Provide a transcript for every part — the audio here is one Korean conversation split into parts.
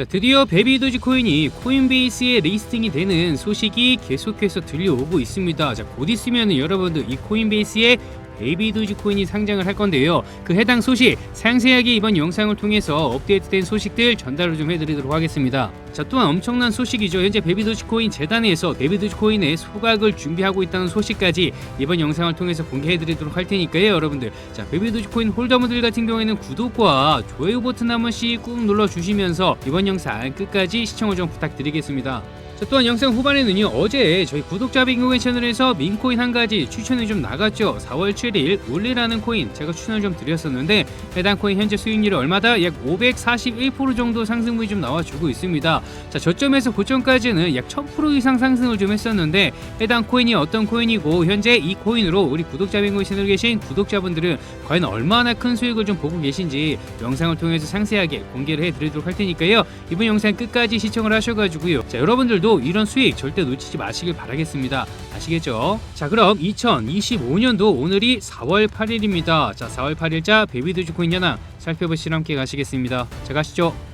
자, 드디어 베비 도지코인이 코인베이스에 리스팅이 되는 소식이 계속해서 들려오고 있습니다. 자, 곧 있으면 여러분들 이 코인베이스에 베이비 도지 코인이 상장을 할 건데요. 그 해당 소식 상세하게 이번 영상을 통해서 업데이트된 소식들 전달을 좀 해드리도록 하겠습니다. 자, 또한 엄청난 소식이죠. 현재 베이비 도지코인 재단에서 베이비 도지코인의 소각을 준비하고 있다는 소식까지 이번 영상을 통해서 공개해드리도록 할 테니까요, 여러분들. 자, 베이비 도지코인 홀더분들 같은 경우에는 구독과 좋아요 버튼 한 번씩 꾹 눌러주시면서 이번 영상 끝까지 시청을 좀 부탁드리겠습니다. 자, 또한 영상 후반에는요 어제 저희 구독자 빙고의 채널에서 민코인 한 가지 추천이 좀 나갔죠. 4월 7일 울리라는 코인 제가 추천을 좀 드렸었는데 해당 코인 현재 수익률이 얼마다? 약 541% 정도 상승분이 좀 나와주고 있습니다. 자 저점에서 고점까지는 약 1000% 이상 상승을 좀 했었는데 해당 코인이 어떤 코인이고 현재 이 코인으로 우리 구독자 빙고의 채널에 계신 구독자분들은 과연 얼마나 큰 수익을 좀 보고 계신지 영상을 통해서 상세하게 공개를 해드리도록 할 테니까요. 이번 영상 끝까지 시청을 하셔가지고요. 자 여러분들도 이런 수익 절대 놓치지 마시길 바라겠습니다. 아시겠죠? 자 그럼 2025년도 오늘이 4월 8일입니다. 자 4월 8일자 베비도지 코인 현황 살펴보시러 함께 가시겠습니다. 자 가시죠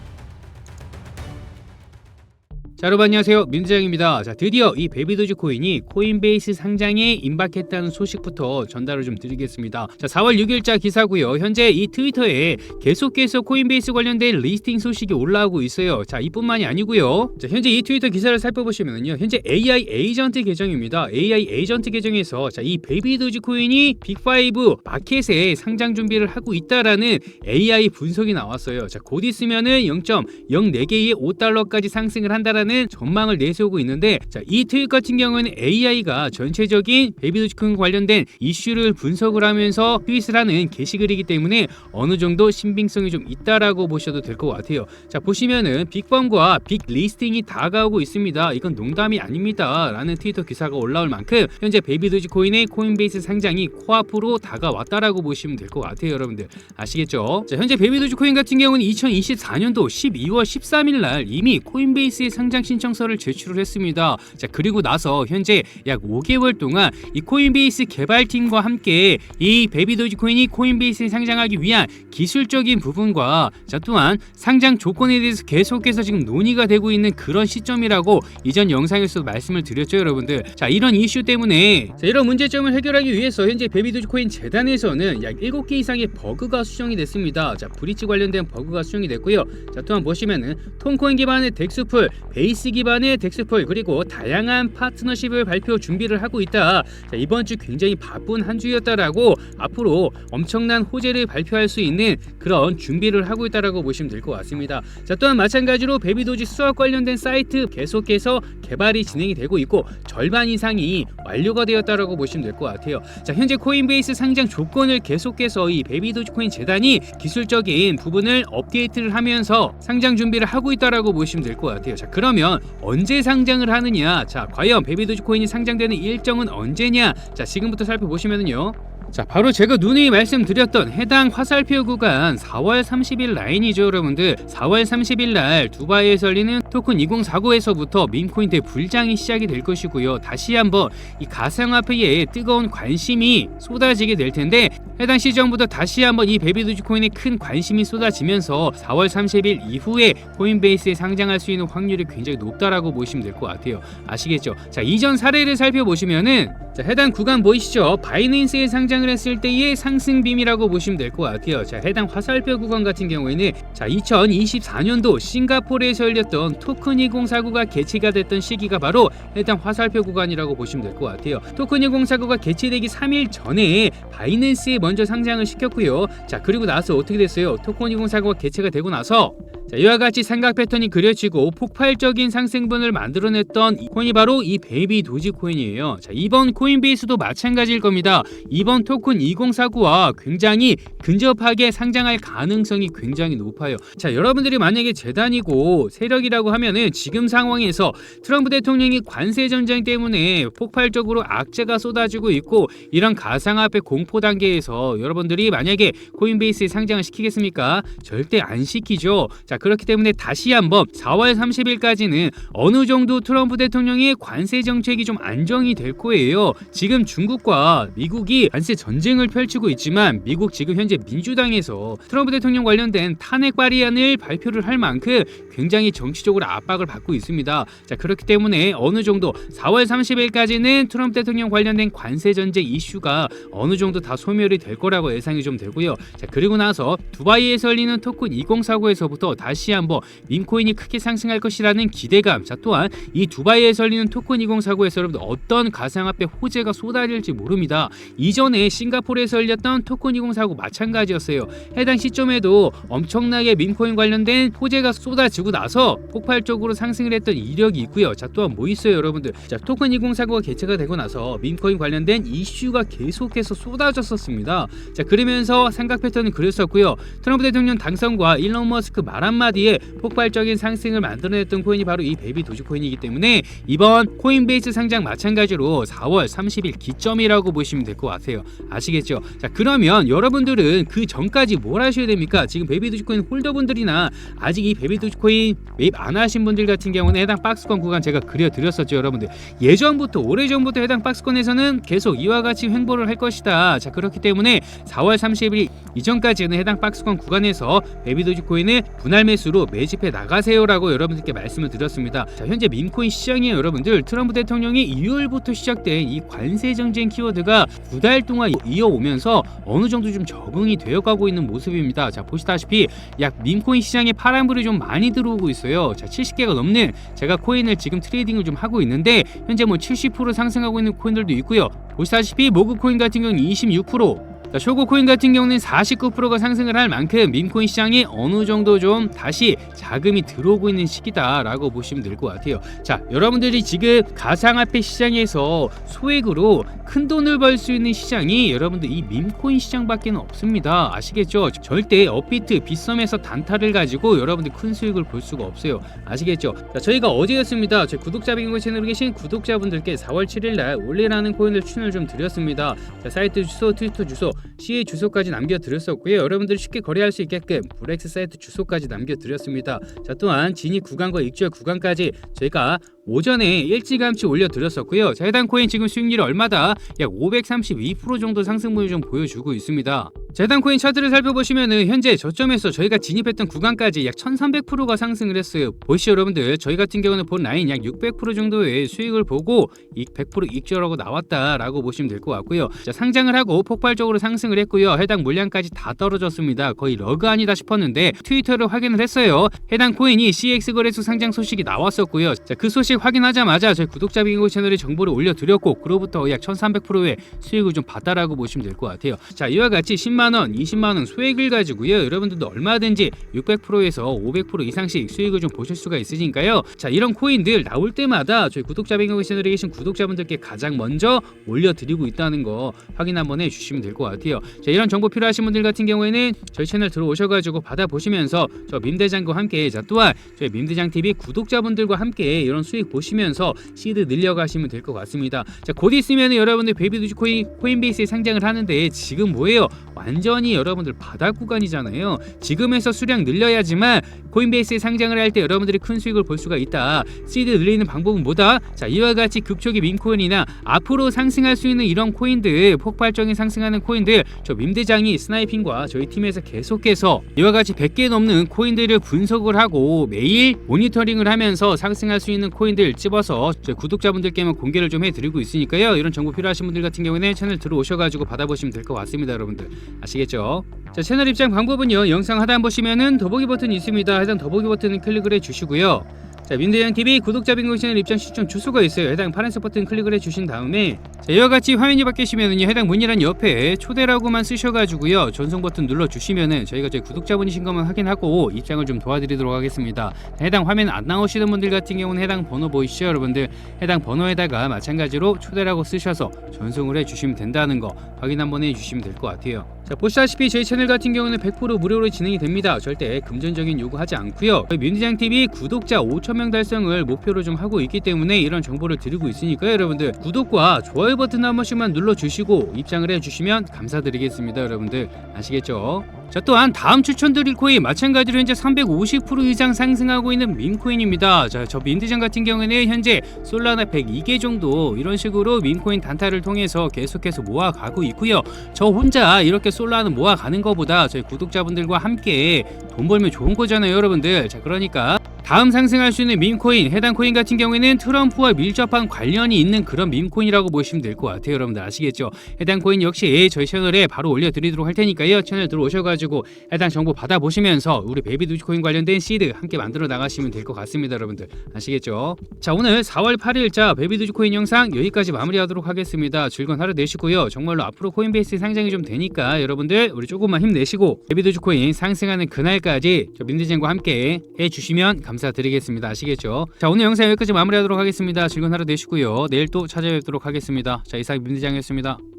자 여러분 안녕하세요. 민주장입니다. 자 드디어 이 베비도지 코인이 코인베이스 상장에 임박했다는 소식부터 전달을 좀 드리겠습니다. 자 4월 6일자 기사고요. 현재 이 트위터에 계속해서 코인베이스 관련된 리스팅 소식이 올라오고 있어요. 자 이뿐만이 아니고요. 자 현재 이 트위터 기사를 살펴보시면요 현재 AI 에이전트 계정입니다. AI 에이전트 계정에서 자이 베비도지 코인이 빅5 마켓에 상장 준비를 하고 있다라는 AI 분석이 나왔어요. 자 곧 있으면은 0.04개의 5달러까지 상승을 한다라는 라는 전망을 내세우고 있는데 자, 이 트윗 같은 경우에는 AI가 전체적인 베이비도지코인 관련된 이슈를 분석을 하면서 트윗을 하는 게시글이기 때문에 어느 정도 신빙성이 좀 있다라고 보셔도 될 것 같아요. 자 보시면은 빅범과 빅 리스팅이 다가오고 있습니다. 이건 농담이 아닙니다라는 트위터 기사가 올라올 만큼 현재 베이비도지코인의 코인베이스 상장이 코앞으로 다가왔다라고 보시면 될 것 같아요, 여러분들 아시겠죠? 자 현재 베이비도지코인 같은 경우는 2024년도 12월 13일 날 이미 코인베이스에 상장 신청서를 제출을 했습니다. 자 그리고 나서 현재 약 5개월 동안 이 코인베이스 개발팀과 함께 이 베비도지코인이 코인베이스에 상장하기 위한 기술적인 부분과 자 또한 상장 조건에 대해서 계속해서 지금 논의가 되고 있는 그런 시점이라고 이전 영상에서도 말씀을 드렸죠 여러분들. 자 이런 이슈 때문에 자, 이런 문제점을 해결하기 위해서 현재 베비도지코인 재단에서는 약 7개 이상의 버그가 수정이 됐습니다. 자 브릿지 관련된 버그가 수정이 됐고요. 자 또한 보시면은 톤코인 기반의 덱스풀 베이 스 기반의 덱스폴 그리고 다양한 파트너십을 발표 준비를 하고 있다. 자, 이번 주 굉장히 바쁜 한 주였다라고 앞으로 엄청난 호재를 발표할 수 있는 그런 준비를 하고 있다라고 보시면 될 것 같습니다. 자, 또한 마찬가지로 베비도지 수학 관련된 사이트 계속해서 개발이 진행이 되고 있고 절반 이상이 완료가 되었다라고 보시면 될 것 같아요. 자, 현재 코인베이스 상장 조건을 계속해서 이 베비도지 코인 재단이 기술적인 부분을 업데이트를 하면서 상장 준비를 하고 있다라고 보시면 될 것 같아요. 자, 그 러면 언제 상장을 하느냐? 자, 과연 베비도지코인이 상장되는 일정은 언제냐? 자, 지금부터 살펴보시면은요. 자 바로 제가 누누이 말씀드렸던 해당 화살표 구간 4월 30일 라인이죠 여러분들. 4월 30일 날 두바이에서 열리는 토큰 2049에서부터 밈코인대 불장이 시작이 될 것이고요. 다시 한번 이 가상화폐에 뜨거운 관심이 쏟아지게 될 텐데 해당 시점부터 다시 한번 이 베비 도지코인에 큰 관심이 쏟아지면서 4월 30일 이후에 코인베이스에 상장할 수 있는 확률이 굉장히 높다라고 보시면 될 것 같아요. 아시겠죠? 자 이전 사례를 살펴보시면은 자 해당 구간 보이시죠? 바이낸스에 상장 상장을 했을 때의 상승빔이라고 보시면 될 것 같아요. 자, 해당 화살표 구간 같은 경우에는 자, 2024년도 싱가포르에서 열렸던 토큰 2049가 개최가 됐던 시기가 바로 해당 화살표 구간이라고 보시면 될 것 같아요. 토큰 2049가 개최되기 3일 전에 바이낸스에 먼저 상장을 시켰고요. 자, 그리고 나서 어떻게 됐어요? 토큰 2049가 개최가 되고 나서 자, 이와 같이 삼각 패턴이 그려지고 폭발적인 상승분을 만들어냈던 이 코인이 바로 이 베이비 도지 코인이에요. 자, 이번 코인베이스도 마찬가지일 겁니다. 이번 토큰 2049와 굉장히 근접하게 상장할 가능성이 굉장히 높아요. 자, 여러분들이 만약에 재단이고 세력이라고 하면은 지금 상황에서 트럼프 대통령이 관세 전쟁 때문에 폭발적으로 악재가 쏟아지고 있고 이런 가상화폐 공포 단계에서 여러분들이 만약에 코인베이스에 상장을 시키겠습니까? 절대 안 시키죠. 자, 자 그렇기 때문에 다시 한번 4월 30일까지는 어느 정도 트럼프 대통령의 관세 정책이 좀 안정이 될 거예요. 지금 중국과 미국이 관세 전쟁을 펼치고 있지만 미국 지금 현재 민주당에서 트럼프 대통령 관련된 탄핵 발의안을 발표를 할 만큼 굉장히 정치적으로 압박을 받고 있습니다. 자 그렇기 때문에 어느 정도 4월 30일까지는 트럼프 대통령 관련된 관세 전쟁 이슈가 어느 정도 다 소멸이 될 거라고 예상이 좀 되고요. 자 그리고 나서 두바이에서 열리는 토큰 2049에서부터 다시 한번 민코인이 크게 상승할 것이라는 기대감. 자 또한 이 두바이에서 열리는 토큰 2049에서 여러분들 어떤 가상화폐 호재가 쏟아질지 모릅니다. 이 싱가포르에서 열렸던 토큰 2049 마찬가지였어요. 해당 시점에도 엄청나게 민코인 관련된 호재가 쏟아지고 나서 폭발적으로 상승을 했던 이력이 있고요. 자 또한 뭐 있어요, 여러분들? 자 토큰 2049가 개최가 되고 나서 민코인 관련된 이슈가 계속해서 쏟아졌었습니다. 자 그러면서 삼각 패턴은 그랬었고요. 트럼프 대통령 당선과 일론 머스크 말 한마디에 폭발적인 상승을 만들어냈던 코인이 바로 이 베이비 도지코인이기 때문에 이번 코인베이스 상장 마찬가지로 4월 30일 기점이라고 보시면 될 것 같아요. 아시겠죠? 자 그러면 여러분들은 그 전까지 뭘 하셔야 됩니까? 지금 베이비 도지코인 홀더분들이나 아직 이 베이비 도지코인 매입 안 하신 분들 같은 경우는 해당 박스권 구간 제가 그려드렸었죠, 여러분들. 예전부터 오래전부터 해당 박스권에서는 계속 이와 같이 횡보를 할 것이다. 자 그렇기 때문에 4월 30일 이전까지는 해당 박스권 구간에서 베이비 도지코인을 분할 매수로 매집해 나가세요라고 여러분들께 말씀을 드렸습니다. 자 현재 밈코인 시장이에요, 여러분들. 트럼프 대통령이 2월부터 시작된 이 관세 정쟁 키워드가 두달 동안 이어오면서 어느 정도 좀 적응이 되어가고 있는 모습입니다. 자 보시다시피 약 밈코인 시장에 파란불이 좀 많이 들어오고 있어요. 자 70개가 넘는 제가 코인을 지금 트레이딩을 좀 하고 있는데 현재 뭐 70% 상승하고 있는 코인들도 있고요. 보시다시피 모그 코인 같은 경우는 26%, 자, 쇼고 코인 같은 경우는 49%가 상승을 할 만큼 밈코인 시장이 어느 정도 좀 다시 자금이 들어오고 있는 시기다라고 보시면 될 것 같아요. 자, 여러분들이 지금 가상화폐 시장에서 소액으로 큰 돈을 벌 수 있는 시장이 여러분들 이 밈코인 시장밖에는 없습니다. 아시겠죠? 절대 업비트, 빗썸에서 단타를 가지고 여러분들 큰 수익을 볼 수가 없어요. 아시겠죠? 자, 저희가 어제였습니다. 제 구독자 빙고 채널에 계신 구독자분들께 4월 7일 날 올리라는 코인을 추천을 좀 드렸습니다. 자, 사이트 주소, 트위터 주소, CA 주소까지 남겨드렸었고요. 여러분들이 쉽게 거래할 수 있게끔 브렉스 사이트 주소까지 남겨드렸습니다. 자 또한 진입 구간과 입절 구간까지 저희가 오전에 일찌감치 올려드렸었고요. 자, 해당 코인 지금 수익률이 얼마다? 약 532% 정도 상승분을 좀 보여주고 있습니다. 자, 해당 코인 차트를 살펴보시면은 현재 저점에서 저희가 진입했던 구간까지 약 1300%가 상승을 했어요. 보시죠 여러분들 저희 같은 경우는 본 라인 약 600% 정도의 수익을 보고 100% 익절하고 나왔다라고 보시면 될 것 같고요. 자, 상장을 하고 폭발적으로 상승을 했고요. 해당 물량까지 다 떨어졌습니다. 거의 러그 아니다 싶었는데 트위터를 확인을 했어요. 해당 코인이 CX 거래소 상장 소식이 나왔었고요. 자, 그 소식 확인하자마자 저희 구독자 빙고 채널에 정보를 올려드렸고 그로부터 약 1300%의 수익을 좀 봤다라고 보시면 될 것 같아요. 자, 이와 같이 10만 원, 20만 원 소액을 가지고요. 여러분들도 얼마든지 600%에서 500% 이상씩 수익을 좀 보실 수가 있으니까요. 자, 이런 코인들 나올 때마다 저희 구독자 빙고 채널에 계신 구독자분들께 가장 먼저 올려드리고 있다는 거 확인 한번 해주시면 될 것 같아요. 자, 이런 정보 필요하신 분들 같은 경우에는 저희 채널 들어오셔가지고 받아보시면서 저 민대장과 함께 자 또한 저희 민대장 TV 구독자분들과 함께 이런 수익 보시면서 시드 늘려가시면 될 것 같습니다. 자, 곧 있으면 여러분들 베이비 도지코인 코인베이스에 상장을 하는데 지금 뭐예요? 완전히 여러분들 바닥 구간이잖아요. 지금에서 수량 늘려야지만 코인베이스에 상장을 할 때 여러분들이 큰 수익을 볼 수가 있다. 시드 늘리는 방법은 뭐다? 자, 이와 같이 급초기 민코인이나 앞으로 상승할 수 있는 이런 코인들, 폭발적인 상승하는 코인들, 저 민대장이 스나이핑과 저희 팀에서 계속해서 이와 같이 100개 넘는 코인들을 분석을 하고 매일 모니터링을 하면서 상승할 수 있는 코인 들 집어서 저희 구독자분들께만 공개를 좀 해드리고 있으니까요. 이런 정보 필요하신 분들 같은 경우에는 채널 들어오셔가지고 받아보시면 될 것 같습니다, 여러분들. 아시겠죠? 자, 채널 입장 방법은요. 영상 하단 보시면은 더보기 버튼이 있습니다. 해당 더보기 버튼을 클릭을 해주시고요. 자, 민대장 TV 구독자 빙고 채널 입장 시청 주소가 있어요. 해당 파란색 버튼 클릭을 해주신 다음에 자, 이와 같이 화면이 바뀌시면은요 해당 문의란 옆에 초대라고만 쓰셔가지고요 전송 버튼 눌러 주시면은 저희가 제 구독자분이신 것만 확인하고 입장을 좀 도와드리도록 하겠습니다. 해당 화면 안 나오시는 분들 같은 경우는 해당 번호 보이시죠, 여러분들? 해당 번호에다가 마찬가지로 초대라고 쓰셔서 전송을 해주시면 된다는 거 확인 한번 해주시면 될 것 같아요. 자 보시다시피 저희 채널 같은 경우는 100% 무료로 진행이 됩니다. 절대 금전적인 요구하지 않고요. 저희 민대장 TV 구독자 5천 명 달성을 목표로 좀 하고 있기 때문에 이런 정보를 드리고 있으니까요, 여러분들 구독과 좋아요 버튼 한 번씩만 눌러 주시고 입장을 해주시면 감사드리겠습니다, 여러분들 아시겠죠? 자 또한 다음 추천드릴 코인 마찬가지로 현재 350% 이상 상승하고 있는 민코인입니다. 자저 민드장 같은 경우에는 현재 솔라나 102개 정도 이런 식으로 민코인 단타를 통해서 계속해서 모아가고 있고요. 저 혼자 이렇게 솔라는 모아가는 것보다 저희 구독자분들과 함께 돈 벌면 좋은 거잖아요, 여러분들. 자 그러니까 다음 상승할 수 있는 밈코인 해당 코인 같은 경우에는 트럼프와 밀접한 관련이 있는 그런 밈코인이라고 보시면 될 것 같아요. 여러분들 아시겠죠? 해당 코인 역시 저희 채널에 바로 올려드리도록 할 테니까요. 채널 들어오셔가지고 해당 정보 받아보시면서 우리 베이비 도지코인 관련된 시드 함께 만들어 나가시면 될 것 같습니다 여러분들. 아시겠죠? 자 오늘 4월 8일자 베이비 도지코인 영상 여기까지 마무리하도록 하겠습니다. 즐거운 하루 되시고요. 정말로 앞으로 코인베이스 상장이 좀 되니까 여러분들 우리 조금만 힘내시고 베이비 도지코인 상승하는 그날까지 저 민드젠과 함께 해주시면 감사 드리겠습니다. 아시겠죠? 자 오늘 영상 여기까지 마무리하도록 하겠습니다. 즐거운 하루 되시고요. 내일 또 찾아뵙도록 하겠습니다. 자 이상 민드장이었습니다